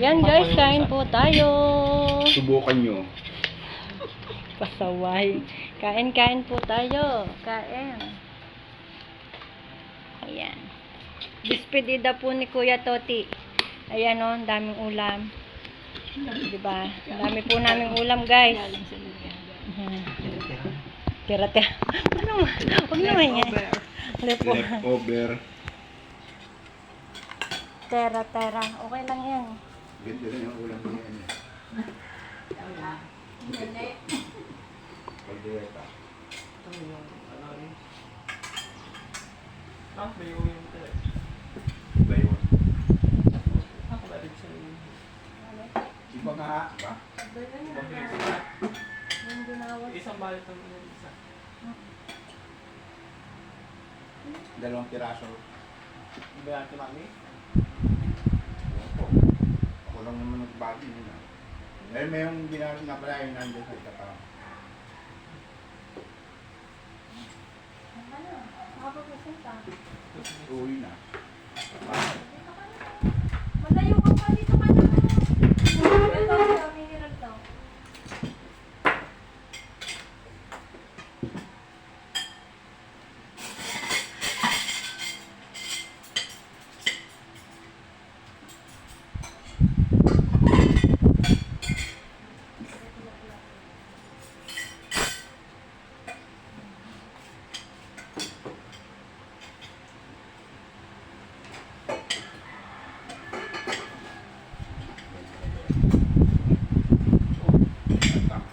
Yan guys, kain po tayo. Subukan nyo. Pasaway. Kain-kain po tayo. Kain. Ayan. Despedida po ni Kuya Toti. Ayan o, ang daming ulam. Diba? Ang dami po naming ulam guys. Tira-tira. Ano? Huwag naman yan. Lepo. Leftover. Tera-tera. Okay lang yan. Ganda rin yung ulam niya. yan eh. Pagdiweta. Iba yun. Iba nga. Ba? Yung ginawa. Isang balit ng ano, isa. Dalawang piraso. Iba natin mami. Ewan ko. Ako lang naman nagbagi nila. Eh, may yung binari na pala yung nandun sa pa. Ano? Makapag-presenta. Uwi na. Malayo ka pa dito ka na. Ito, kami hirap daw.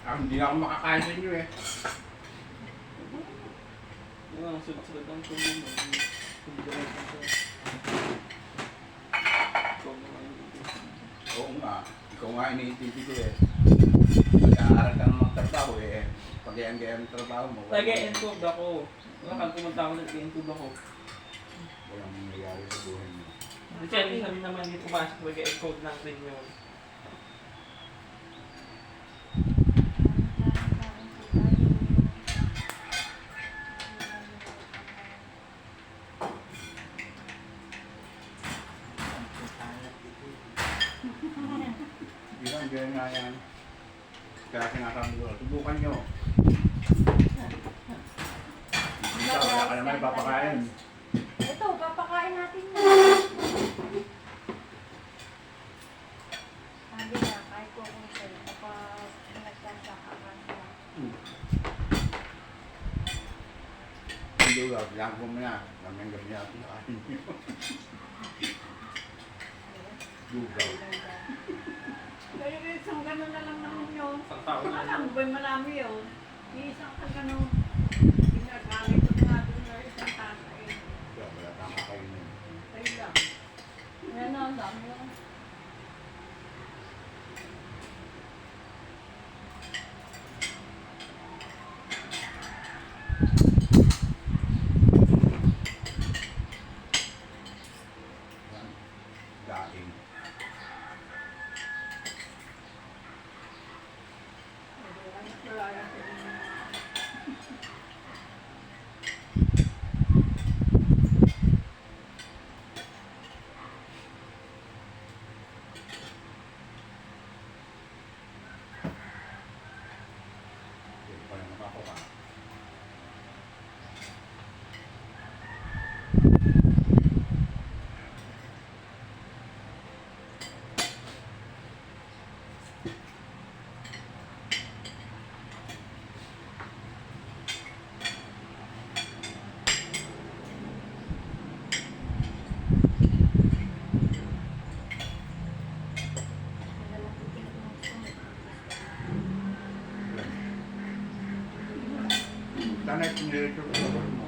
Ah, hindi ako makakain sa inyo eh. Yung ang sunod-sunod ng tuloy mo. Oo nga. Ikaw nga iniintindi ko eh. Mag-aaral ka ng magtrabaho eh. Pag-iyan-gayan ng trabaho mo. Nag-e-encode ako. Kang pumunta ako, nag-e-encode ako. Walang nangyayari sa buhay mo. Kasi sabi naman dito pumasok, nag-e-encode lang rin yun. Hindi lang, ganyan nga yan. Kaya kinakaroon ko. Subukan nyo. Minsan, wala ka naman ipapakain. Ito, papakain natin na. Sabi na, kahit ko kung sa'yo, kapag nagsasaka ka siya. Hindi ba, bilang ko mo na. Kaming gabi natin kain nyo. Lugaw. Pero isang gano'n na lang naman yun. Isang tao na Alam yun. ko marami yun. Isang ka gano'n. Ginagamit ko nga doon na isang eh. Kaya wala tama kayo nun. Ayun lang. Ayan o, ang dami o. Sana sinilito ko mo. Pagpatutuyin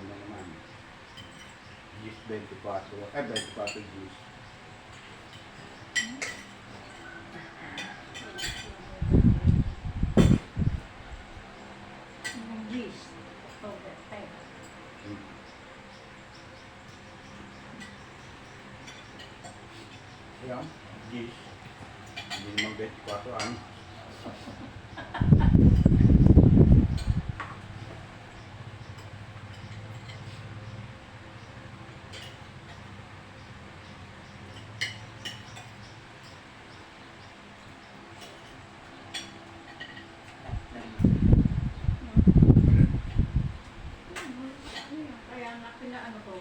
naman. Gis 24, eh 24 gis. Yung gis. October 10. Ayan, gis. Hindi naman 24 ano. Kaya nga pinaano ko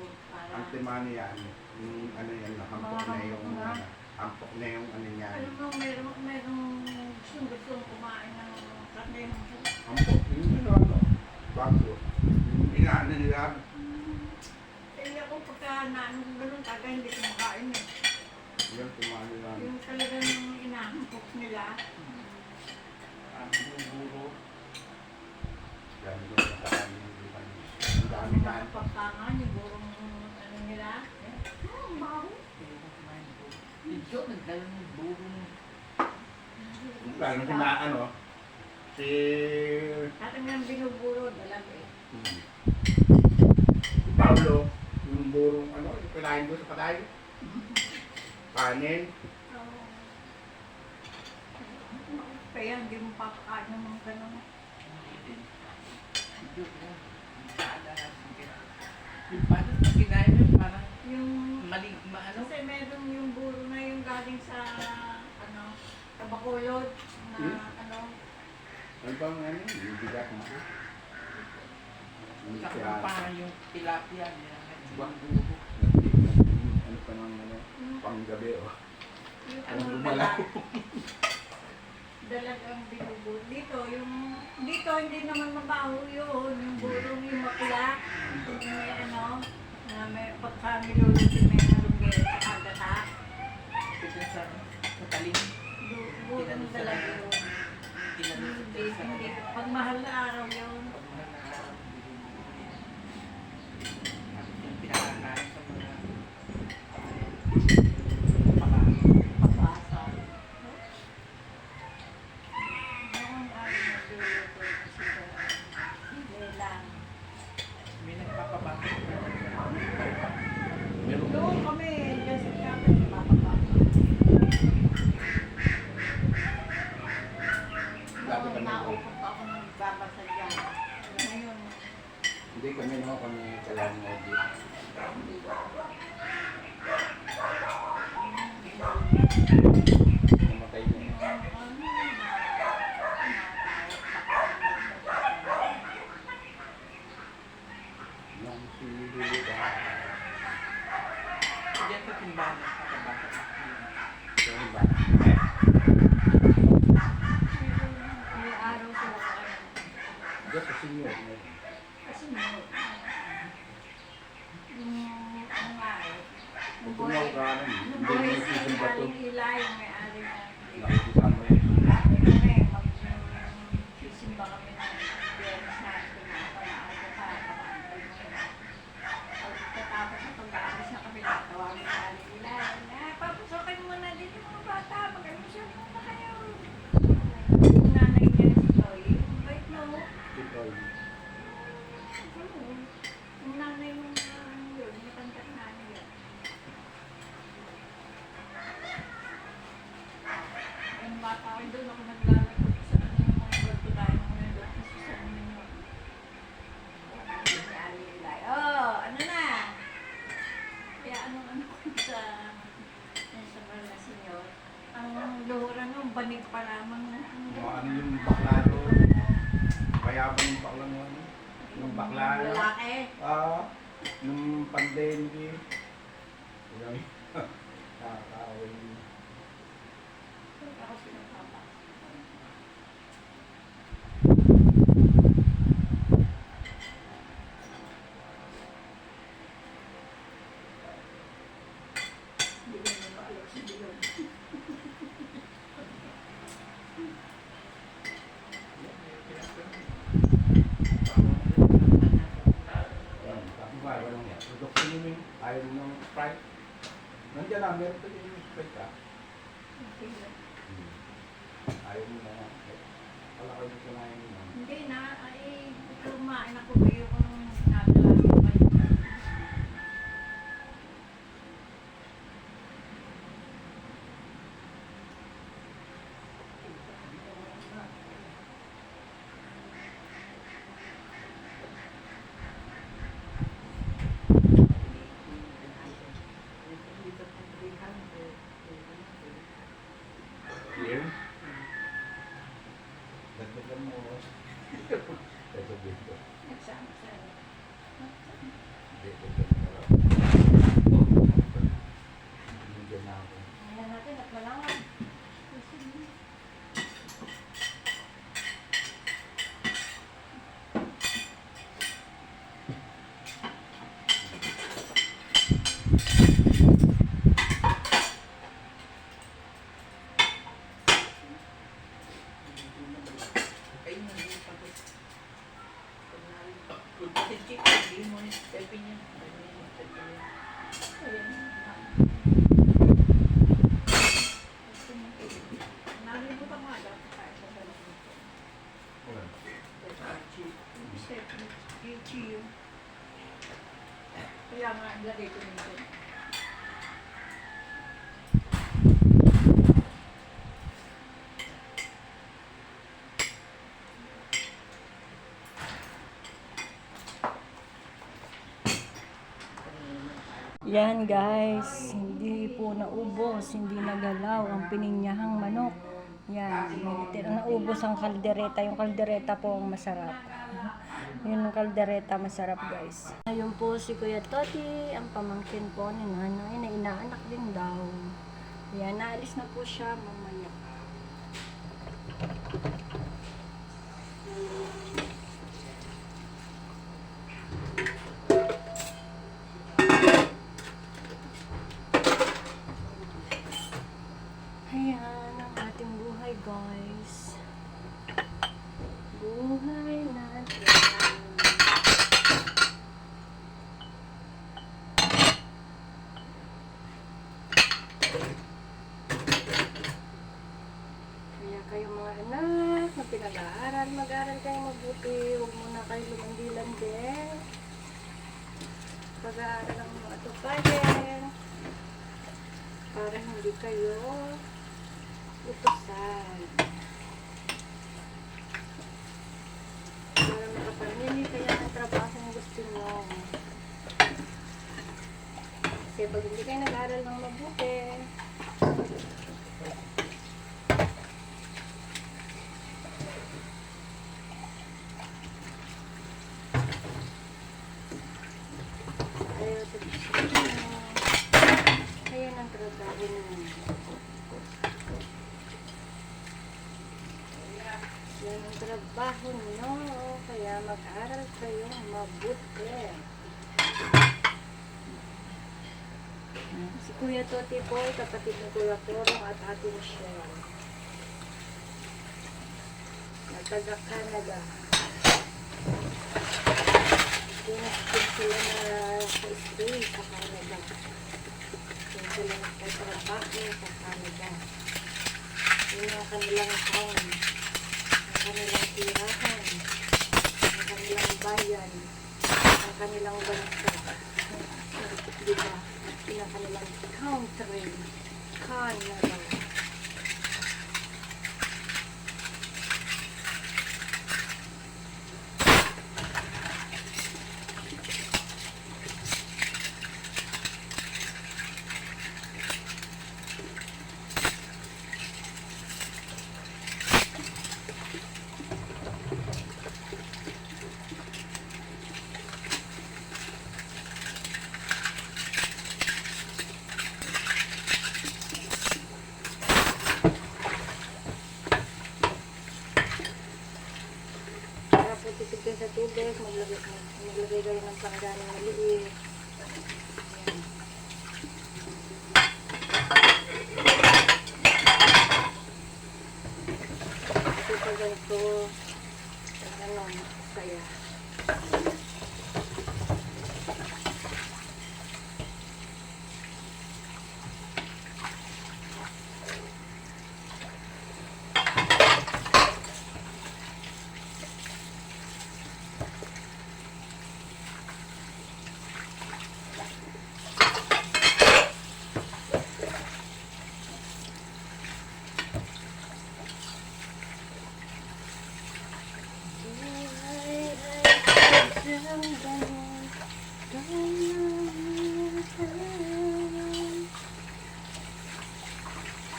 timani yan, yung ano yan, hampok na yung, ano, hampok na yung ano yan. Alam mo, meron, meron gustong gustong kumain ng karne. Hampok, yung ano, ano, bago. Yung inaano nila, Eh, ako pagka na, nung ganun taga, hindi ko makain eh. yung timani yan. Yung talagang inahampok nila. Ang buburo. Yan yung sa kanin, di ba? Ang dami Ang kan. mga pagkangan, yung burong ano nila. Eh, hmm, baho. Kaya ko kumain ko. Medyo nagdala ng burong. Lalo si na, ano, si, Tatang binuburo, dalag eh. hmm, si Pablo, yung burong, ano, yung kinain ko sa patay. Kanin. Oo. Kaya hindi mo papakain ng mga ganun. Kaya. Yung paano pag kinain mo, parang Yung mali, maano? Kasi meron yung buro na yung galing sa ano, sa Bacolod na Hmm? ano, Ano bang ano, yung bigat mo? Yung Saka parang yung tilapia niya. Ba? Ano pa nang ano, yung, panggabi, oh. yung Ano ano, lumalaw? dalag. Dalag ang binuburo. Dito, yung, dito hindi naman mabaho yun. Yung burong yung mapula. Yung may ano, na may pagka nilulutin may halugay sa kagata. Ito sa sa talim. Bu- Burong dalag yun. Tinanong Hindi, hindi. Pag mahal na araw yun. Pag mga nakaraang yung pinakakain sa mga paka- Pabasa. Noon ay nagluluto sila. Lelang. may nagpapabasa. Meron Doon kami, dyan sa kapit, mapapapa. Dati kami naupok ako ng babasa dyan. Ngayon, Hindi kami no, kami kailangan mo dito. Namatay panig pa lamang na. Mga ano yung bakla doon. Bayaban yung bakla mo. Ah, yung bakla. Lalaki. Oo. Uh, nung pandemic. Ayan. in-expect ka. Ah. Hmm. Ayaw mo na. Wala ka dito na yun. Hindi na. Ay, kumain ako kayo kung sinabi. ilalagay ko. Yan guys, hindi po naubos, hindi nagalaw ang pininyahang manok. Yan, naubos ang kaldereta. Yung kaldereta po ang masarap. Yun ang kaldereta, masarap guys. Ngayon po si Kuya Toti, ang pamangkin po ni nanay na inaanak din daw. Yan, naalis na po siya mamaya. ba? Hindi kayo nag-aral ng mabuti. Ay kapatid ni Kuya Torong at Ate Michelle. Na taga Canada. Dinas din sila na sa stay sa Canada. Diyan sila nagtatrabaho sa Canada. Yun ang kanilang home. Ang kanilang tirahan. Ang kanilang bayan. Ang kanilang bansa. Diba? Yun ang kanilang country. Canada. Para po tipid kayo sa tubig, maglagay, maglagay kayo ng pangganong maliit. Ayan. Kasi pag ganito, ano, kaya.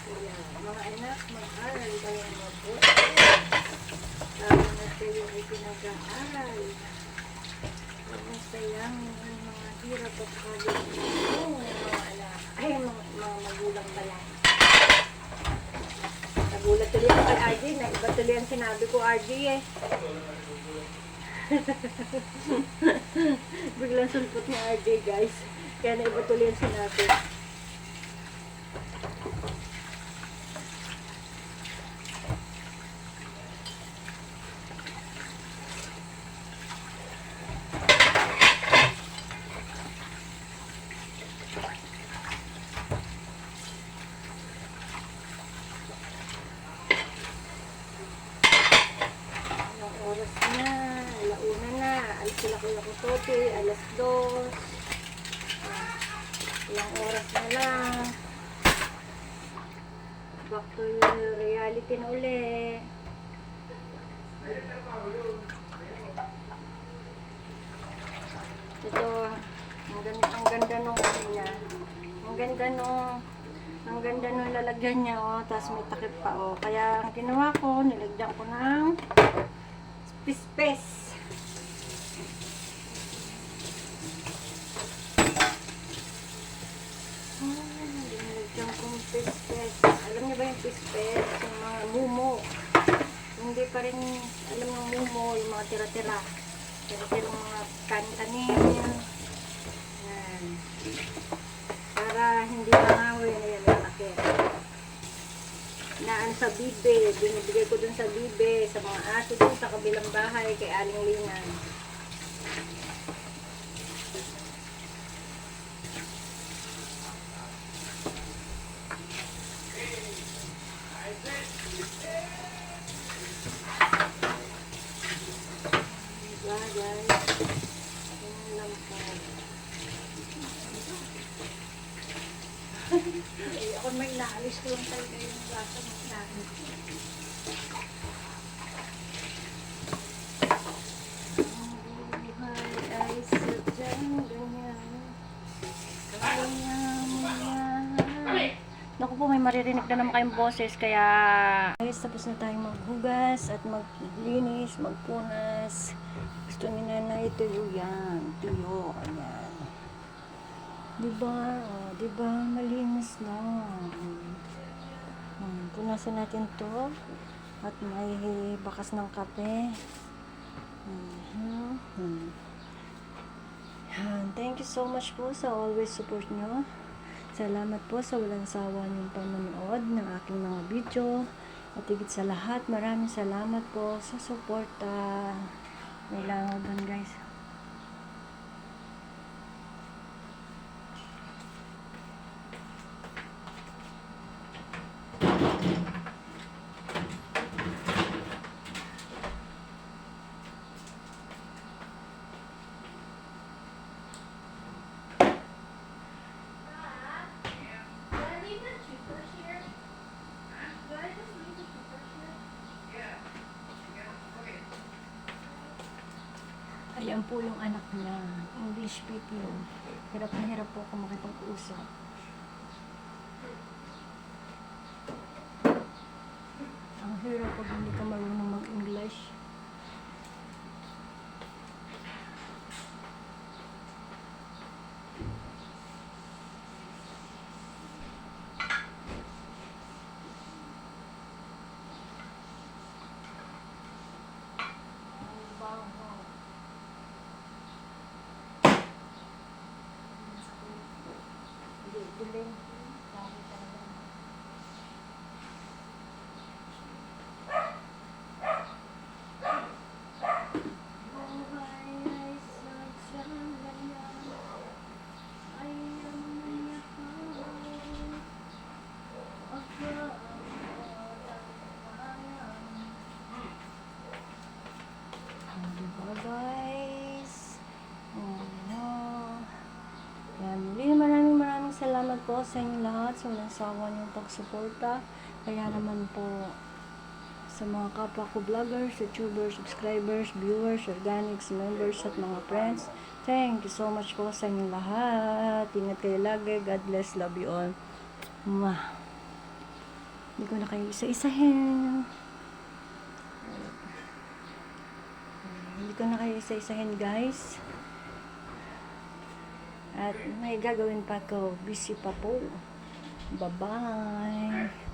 Kaya, mga anak, mag-aral kayo mabuti. Lalo na kayo ay pinag-aaral. Masayang mga hirap at kagad ng mga anak. Ay, mga, mga magulang pala. Nagulat tuloy ako kay RJ na iba tuloy ang sinabi ko RJ eh. Biglang sulpot ni RJ guys. Kaya na iba tuloy ang sinabi. Anong oras na? Alauna na. Alis sila kuya ko tote. Alas dos. Ah, ilang oras na lang. Back to reality na uli. Ito, ang ganda, ang ganda nung ano niya. Ang ganda nung ang ganda nung lalagyan niya, oh. Tapos may takip pa, oh. Kaya, ang ginawa ko, nilagyan ko ng pispes. Ah, nilagyan kong pispes. Niyo ba yung pispes? Yung mga mumo. Hindi pa rin alam ng mumo, yung mga tira-tira. Tira-tira mga kanin-kanin. Yan. Para hindi mangawin. Ayan, malaki. Naan sa bibe. Binibigay ko dun sa bibe. Sa mga aso dun sa kabilang bahay kay Aling Linan. Diba guys? Yan lang po. Eh, naalis ko lang talaga yung lasa ng yan. Naku po, may maririnig na naman kayong boses, kaya... Guys, tapos na tayong maghugas at maglinis, magpunas. Gusto ni nanay tuyo yan. Tuyo, ayan. Diba? Oh, diba? Malinis na. Hmm. Hmm, natin to. At may bakas ng kape. Mhm. Hmm. Thank you so much po sa always support nyo. Salamat po sa walang sawa niyong panonood ng aking mga video. At higit sa lahat, maraming salamat po sa suporta. May langaw guys. Ayan po yung anak niya. English speaking. Hirap na hirap po ako makipag-usap. Ang hirap pag hindi ka marunong mag-English. Hindi, dilim. Dami talaga. Buhay ay sadyang ganyan. Ay ang nangyahon. Ah, diba guys? Ano? Yan, muli maraming maraming salamat po sa inyo lahat sa walang sawa niyong pagsuporta. Kaya naman po sa mga kapwa ko vloggers, youtubers, subscribers, viewers, organics, members at mga friends. Thank you so much po sa inyo lahat. Ingat kayo lagi. God bless. Love you all. Mwah. Hindi ko na kayo isa-isahin. Ko na kayo isa-isahin guys. At may gagawin pa ko. Busy pa po. Bye-bye.